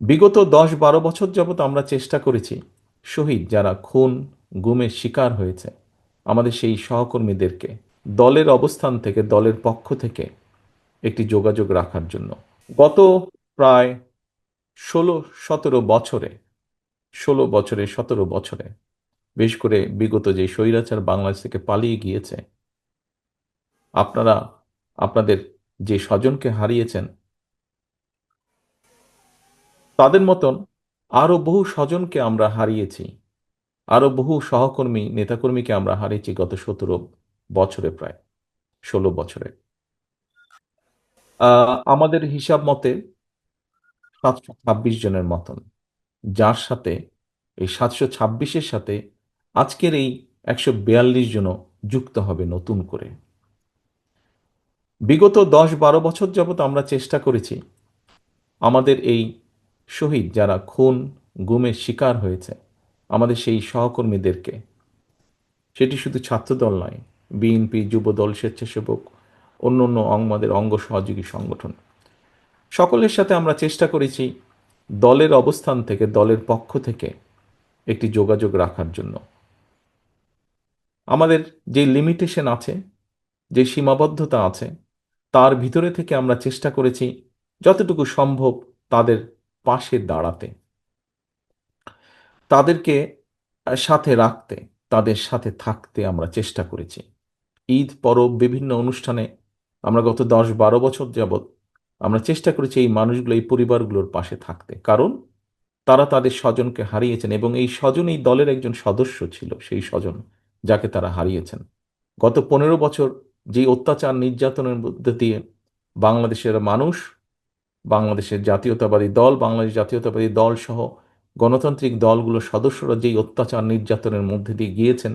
বিগত দশ বারো বছর যাবৎ আমরা চেষ্টা করেছি শহীদ যারা খুন গুমের শিকার হয়েছে, আমাদের সেই সহকর্মীদেরকে দলের অবস্থান থেকে, দলের পক্ষ থেকে একটি যোগাযোগ রাখার জন্য। গত প্রায় ষোলো, সতেরো বছরে, ষোলো বছরে, সতেরো বছরে বেশ করে বিগত যে স্বৈরাচার বাংলাদেশ থেকে পালিয়ে গিয়েছে, আপনারা, আপনাদের যে স্বজনকে হারিয়েছেন তাদের মতন আরও বহু স্বজনকে আমরা হারিয়েছি আরও বহু সহকর্মী, নেতাকর্মীকে আমরা হারিয়েছি গত সতেরো বছরে প্রায়, ষোলো বছরে। আমাদের হিসাব মতে সাতশো ছাব্বিশ জনের মতন, যার সাথে, এই সাতশো ছাব্বিশের সাথে আজকের এই একশো বিয়াল্লিশ জনও যুক্ত হবে নতুন করে। বিগত দশ বারো বছর যাবৎ আমরা চেষ্টা করেছি আমাদের এই শহীদ যারা খুন, গুমের শিকার হয়েছে, আমাদের সেই সহকর্মীদেরকে। সেটি শুধু ছাত্রদল নয়, বিএনপি যুবদল, স্বেচ্ছাসেবক, অন্য অন্য আমাদের অঙ্গ সহযোগী সংগঠন। সকলের সাথে আমরা চেষ্টা করেছি দলের অবস্থান থেকে, দলের পক্ষ থেকে একটি যোগাযোগ রাখার জন্য। আমাদের যে লিমিটেশন আছে, যে সীমাবদ্ধতা আছে, তার ভিতরে থেকে আমরা চেষ্টা করেছি যতটুকু সম্ভব তাদের পাশে দাঁড়াতে, তাদেরকে সাথে রাখতে, তাদের সাথে থাকতে আমরা চেষ্টা করেছি। ঈদ, পরব বিভিন্ন অনুষ্ঠানে আমরা গত দশ বারো বছর যাবৎ আমরা চেষ্টা করেছি এই মানুষগুলো, এই পরিবারগুলোর পাশে থাকতে। কারণ তারা তাদের স্বজনকে হারিয়েছেন এবং এই স্বজন এই দলের একজন সদস্য ছিল, সেই স্বজন যাকে তারা হারিয়েছেন। গত পনেরো বছর যে অত্যাচার নির্যাতনের মধ্যে দিয়ে বাংলাদেশের মানুষ বাংলাদেশের জাতীয়তাবাদী দল, বাংলাদেশ জাতীয়তাবাদী দল সহ গণতান্ত্রিক দলগুলোর সদস্যরা যেই অত্যাচার নির্যাতনের মধ্যে দিয়ে গিয়েছেন,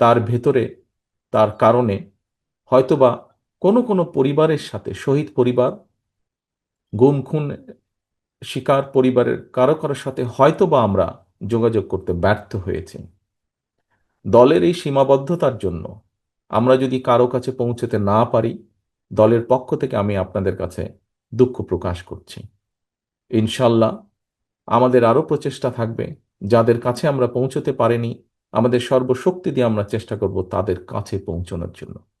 তার ভেতরে, তার কারণে হয়তোবা কোনো কোনো পরিবারের সাথে, শহীদ পরিবার, গুম, খুন, শিকার পরিবারের কারও কারোর সাথে হয়তোবা আমরা যোগাযোগ করতে ব্যর্থ হয়েছি। দলের এই সীমাবদ্ধতার জন্য আমরা যদি কারও কাছে পৌঁছতে না পারি, দলের পক্ষ থেকে আমি আপনাদের কাছে দুঃখ প্রকাশ করছি। ইনশাল্লাহ আমাদের আরও প্রচেষ্টা থাকবে। যাদের কাছে আমরা পৌঁছতে পারিনি, আমাদের সর্বশক্তি দিয়ে আমরা চেষ্টা করব তাদের কাছে পৌঁছানোর জন্য।